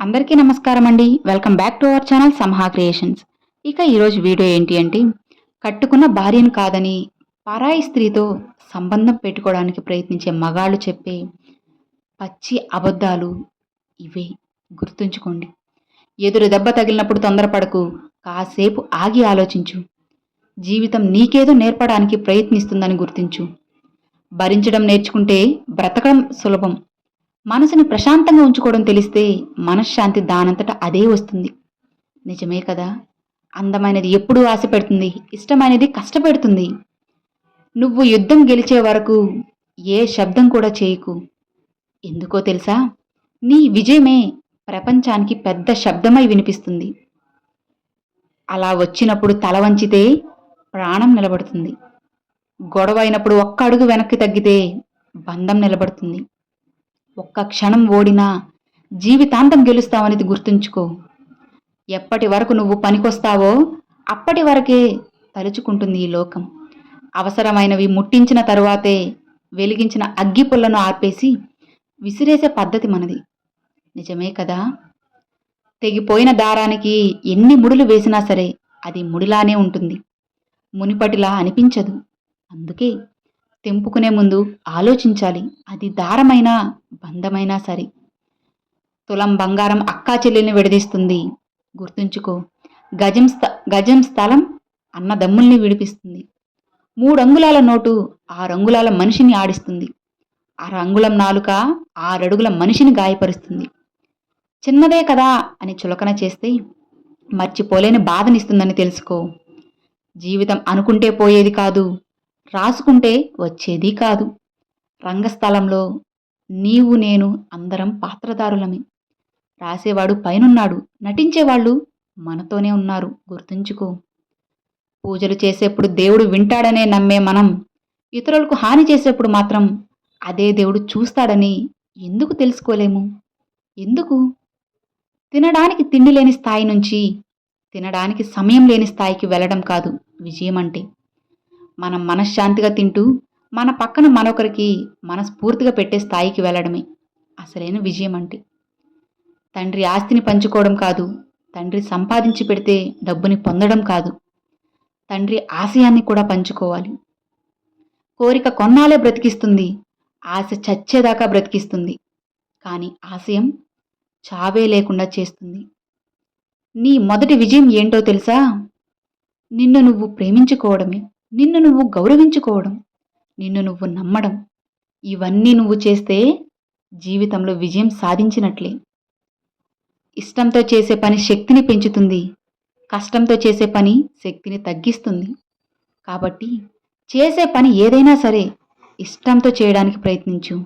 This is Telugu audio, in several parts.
అందరికీ నమస్కారం అండి welcome back to our channel Samha creations ఇక ఈరోజు వీడియో ఏంటి అంటే కట్టుకున్న భార్యను కాదని పరాయి స్త్రీతో సంబంధం పెట్టుకోవడానికి ప్రయత్నించే మగాళ్ళు చెప్పే పచ్చి అబద్ధాలు ఇవే. గుర్తుంచుకోండి. ఎదురు దెబ్బ తగిలినప్పుడు తొందరపడకు. కాసేపు ఆగి ఆలోచించు. జీవితం నీకేదో నేర్పడానికి ప్రయత్నిస్తుందని గుర్తించు. భరించడం నేర్చుకుంటే బ్రతకడం సులభం. మనసుని ప్రశాంతంగా ఉంచుకోవడం తెలిస్తే మనశ్శాంతి దానంతట అదే వస్తుంది. నిజమే కదా? అందమైనది ఎప్పుడూ ఆశ పెడుతుంది ఇష్టమైనది కష్టపెడుతుంది. నువ్వు యుద్ధం గెలిచే వరకు ఏ శబ్దం కూడా చేయకు. ఎందుకో తెలుసా? నీ విజయమే ప్రపంచానికి పెద్ద శబ్దమై వినిపిస్తుంది. అలా వచ్చినప్పుడు తల వంచితే ప్రాణం నిలబడుతుంది. గొడవ అయినప్పుడు ఒక్క అడుగు వెనక్కి తగ్గితే బంధం నిలబడుతుంది. ఒక్క క్షణం ఓడినా జీవితాంతం గెలుస్తావనేది గుర్తుంచుకో. ఎప్పటి వరకు నువ్వు పనికొస్తావో అప్పటి వరకే తలుచుకుంటుంది ఈ లోకం. అవసరమైనవి ముట్టించిన తరువాతే వెలిగించిన అగ్గి పుల్లను ఆర్పేసి విసిరేసే పద్ధతి మనది. నిజమే కదా? తెగిపోయిన దారానికి ఎన్ని ముడులు వేసినా సరే అది ముడిలానే ఉంటుంది. మునిపటిలా అనిపించదు. అందుకే తెంపుకునే ముందు ఆలోచించాలి. అది దారమైనా బంధమైనా సరే. తులం బంగారం అక్కా చెల్లెల్ని విడదీస్తుంది. గుర్తుంచుకో గజం స్థ గజం స్థలం అన్నదమ్ముల్ని విడిపిస్తుంది. మూడు అంగుళాల నోటు ఆ రంగులాల మనిషిని ఆడిస్తుంది. ఆ రంగులం నాలుక ఆరడుగుల మనిషిని గాయపరుస్తుంది. చిన్నదే కదా అని చులకన చేస్తే మర్చిపోలేని బాధనిస్తుందని తెలుసుకో. జీవితం అనుకుంటే పోయేది కాదు. రాసుకుంటే వచ్చేది కాదు. రంగస్థలంలో నీవు నేను అందరం పాత్రదారులమే. రాసేవాడు పైనున్నాడు. నటించేవాళ్ళు మనతోనే ఉన్నారు. గుర్తుంచుకో. పూజలు చేసేప్పుడు దేవుడు వింటాడనే నమ్మే మనం ఇతరులకు హాని చేసేప్పుడు మాత్రం అదే దేవుడు చూస్తాడని ఎందుకు తెలుసుకోలేము? ఎందుకు? తినడానికి తిండి లేని స్థాయి నుంచి తినడానికి సమయం లేని స్థాయికి వెళ్ళడం కాదు విజయం అంటే మనం మనశ్శాంతిగా తింటూ మన పక్కన మరొకరికి మనస్ఫూర్తిగా పెట్టే స్థాయికి వెళ్ళడమే అసలైన విజయం అంటే తండ్రి ఆస్తిని పంచుకోవడం కాదు తండ్రి సంపాదించి పెడితే డబ్బుని పొందడం కాదు తండ్రి ఆశయాన్ని కూడా పంచుకోవాలి. కోరిక కొన్నాలే బ్రతికిస్తుంది ఆశ చచ్చేదాకా బ్రతికిస్తుంది కానీ ఆశయం చావే లేకుండా చేస్తుంది. నీ మొదటి విజయం ఏంటో తెలుసా? నిన్ను నువ్వు ప్రేమించుకోవడమే. నిన్ను నువ్వు గౌరవించుకోవడం నిన్ను నువ్వు నమ్మడం ఇవన్నీ నువ్వు చేస్తే జీవితంలో విజయం సాధించినట్లే. ఇష్టంతో చేసే పని శక్తిని పెంచుతుంది కష్టంతో చేసే పని శక్తిని తగ్గిస్తుంది. కాబట్టి చేసే పని ఏదైనా సరే ఇష్టంతో చేయడానికి ప్రయత్నించు.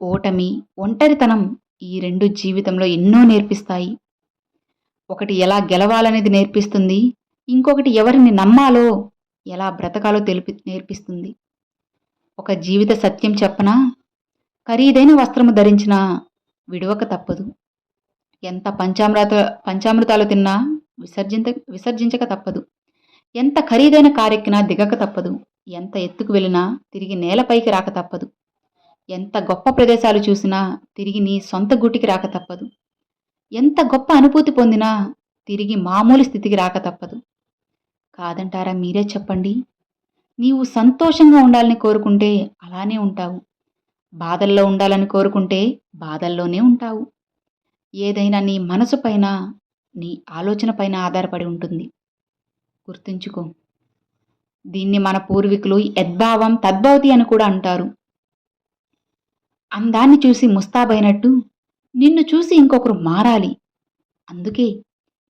ఓటమి ఒంటరితనం ఈ రెండు జీవితంలో ఎన్నో నేర్పిస్తాయి. ఒకటి ఎలా గెలవాలనేది నేర్పిస్తుంది ఇంకొకటి ఎవరిని నమ్మాలో ఎలా బ్రతకాలో తెలిపి నేర్పిస్తుంది. ఒక జీవిత సత్యం చెప్పనా? ఖరీదైన వస్త్రము ధరించినా విడవక తప్పదు. ఎంత పంచామృత పంచామృతాలు తిన్నా విసర్జించ విసర్జించక తప్పదు. ఎంత ఖరీదైన కారెక్కినా దిగక తప్పదు. ఎంత ఎత్తుకు వెళ్ళినా తిరిగి నేలపైకి రాక తప్పదు. ఎంత గొప్ప ప్రదేశాలు చూసినా తిరిగి నీ సొంత గుటికి రాక తప్పదు. ఎంత గొప్ప అనుభూతి పొందినా తిరిగి మామూలు స్థితికి రాక తప్పదు. కాదంటారా మీరే చెప్పండి. నీవు సంతోషంగా ఉండాలని కోరుకుంటే అలానే ఉంటావు. బాధల్లో ఉండాలని కోరుకుంటే బాధల్లోనే ఉంటావు. ఏదైనా నీ మనసు పైన నీ ఆలోచన పైన ఆధారపడి ఉంటుంది. గుర్తుంచుకో. దీన్ని మన పూర్వీకులు యద్భావం తద్భవతి అని కూడా అంటారు. అందాన్ని చూసి ముస్తాబైనట్టు నిన్ను చూసి ఇంకొకరు మారాలి. అందుకే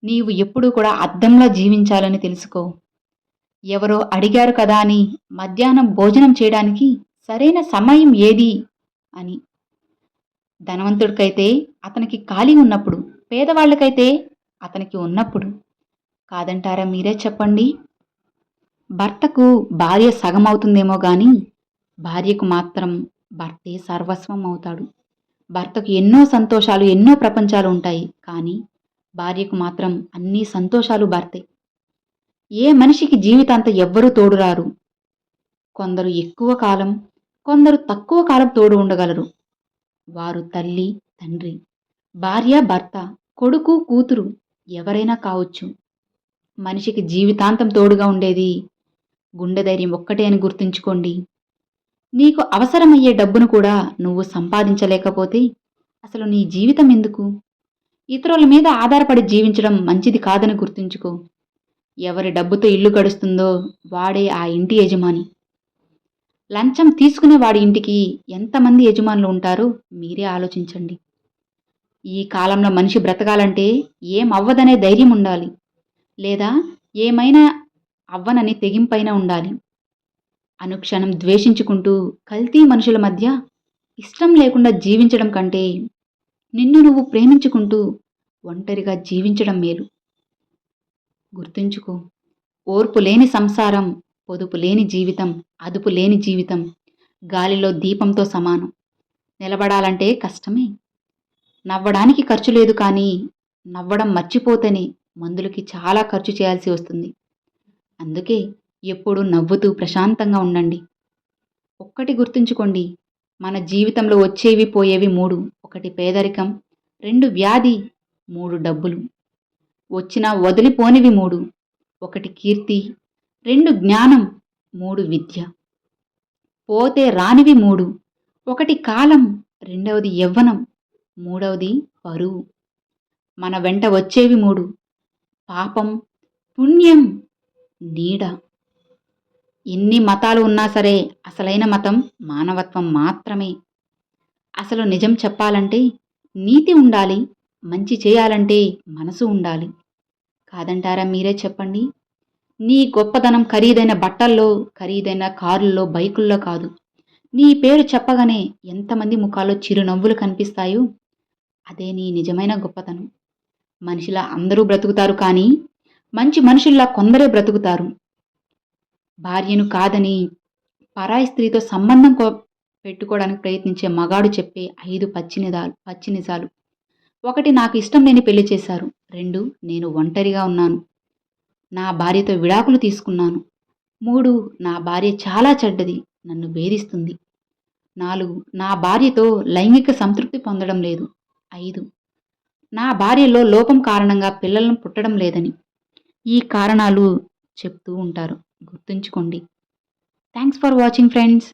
నీవు ఎప్పుడూ కూడా అద్దంలా జీవించాలని తెలుసుకో. ఎవరో అడిగారు కదా అని మధ్యాహ్నం భోజనం చేయడానికి సరైన సమయం ఏది? అని. ధనవంతుడికైతే అతనికి ఖాళీ ఉన్నప్పుడు పేదవాళ్ళకైతే అతనికి ఉన్నప్పుడు. కాదంటారా మీరే చెప్పండి? భర్తకు భార్య సగం అవుతుందేమో కానీ భార్యకు మాత్రం భర్తే సర్వస్వం అవుతాడు. భర్తకు ఎన్నో సంతోషాలు ఎన్నో ప్రపంచాలు ఉంటాయి కానీ భార్యకు మాత్రం అన్ని సంతోషాలు బార్తాయి ఏ మనిషికి జీవితాంత ఎవ్వరూ తోడురారు. కొందరు ఎక్కువ కాలం కొందరు తక్కువ కాలం తోడు ఉండగలరు. వారు తల్లి తండ్రి భార్య భర్త కొడుకు కూతురు ఎవరైనా కావచ్చు. మనిషికి జీవితాంతం తోడుగా ఉండేది గుండె ధైర్యం ఒక్కటే అని గుర్తుంచుకోండి. నీకు అవసరమయ్యే డబ్బును కూడా నువ్వు సంపాదించలేకపోతే అసలు నీ జీవితం ఎందుకు? ఇతరుల మీద ఆధారపడి జీవించడం మంచిది కాదని గుర్తుంచుకో. ఎవరి డబ్బుతో ఇల్లు గడుస్తుందో వాడే ఆ ఇంటి యజమాని. లంచం తీసుకునే వాడి ఇంటికి ఎంతమంది యజమానులు ఉంటారో మీరే ఆలోచించండి. ఈ కాలంలో మనిషి బ్రతకాలంటే ఏం అవ్వదనే ధైర్యం ఉండాలి. లేదా ఏమైనా అవ్వనని తెగింపైన ఉండాలి. అనుక్షణం ద్వేషించుకుంటూ కల్తీ మనుషుల మధ్య ఇష్టం లేకుండా జీవించడం కంటే నిన్ను నువ్వు ప్రేమించుకుంటూ ఒంటరిగా జీవించడం మేలు. గుర్తుంచుకో ఓర్పు లేని సంసారం పొదుపు లేని జీవితం అదుపు లేని జీవితం గాలిలో దీపంతో సమానం. నిలబడాలంటే కష్టమే. నవ్వడానికి ఖర్చు లేదు కానీ నవ్వడం మర్చిపోతేనే మందులకి చాలా ఖర్చు చేయాల్సి వస్తుంది. అందుకే ఎప్పుడూ నవ్వుతూ ప్రశాంతంగా ఉండండి. ఒక్కటి గుర్తుంచుకోండి మన జీవితంలో వచ్చేవి పోయేవి మూడు. ఒకటి పేదరికం రెండు వ్యాధి మూడు డబ్బులు. వచ్చిన వదిలిపోనివి మూడు. ఒకటి కీర్తి రెండు జ్ఞానం మూడు విద్య. పోతే రానివి మూడు. ఒకటి కాలం రెండవది యవ్వనం మూడవది పరువు. మన వెంట వచ్చేవి మూడు. పాపం పుణ్యం నీడ. ఎన్ని మతాలు ఉన్నా సరే అసలైన మతం మానవత్వం మాత్రమే. అసలు నిజం చెప్పాలంటే నీతి ఉండాలి మంచి చేయాలంటే మనసు ఉండాలి. కాదంటారా మీరే చెప్పండి? నీ గొప్పదనం ఖరీదైన బట్టల్లో ఖరీదైన కారుల్లో బైకుల్లో కాదు. నీ పేరు చెప్పగానే ఎంతమంది ముఖాల్లో చిరునవ్వులు కనిపిస్తాయో అదే నీ నిజమైన గొప్పతనం. మనిషిలా అందరూ బ్రతుకుతారు కానీ మంచి మనుషుల్లా కొందరే బ్రతుకుతారు. భార్యను కాదని పరాయి స్త్రీతో సంబంధం కో పెట్టుకోవడానికి ప్రయత్నించే మగాడు చెప్పే ఐదు పచ్చి నిజాలు పచ్చి నిజాలు. ఒకటి నాకు ఇష్టం లేని పెళ్ళి చేశారు. రెండు నేను ఒంటరిగా ఉన్నాను. నా భార్యతో విడాకులు తీసుకున్నాను. మూడు నా భార్య చాలా చెడ్డది నన్ను వేధిస్తుంది నాలుగు నా భార్యతో లైంగిక సంతృప్తి పొందడం లేదు. ఐదు నా భార్యలో లోపం కారణంగా పిల్లలను పుట్టడం లేదని ఈ కారణాలు చెప్తూ ఉంటారు. గుర్తుంచుకోండి. Thanks for watching friends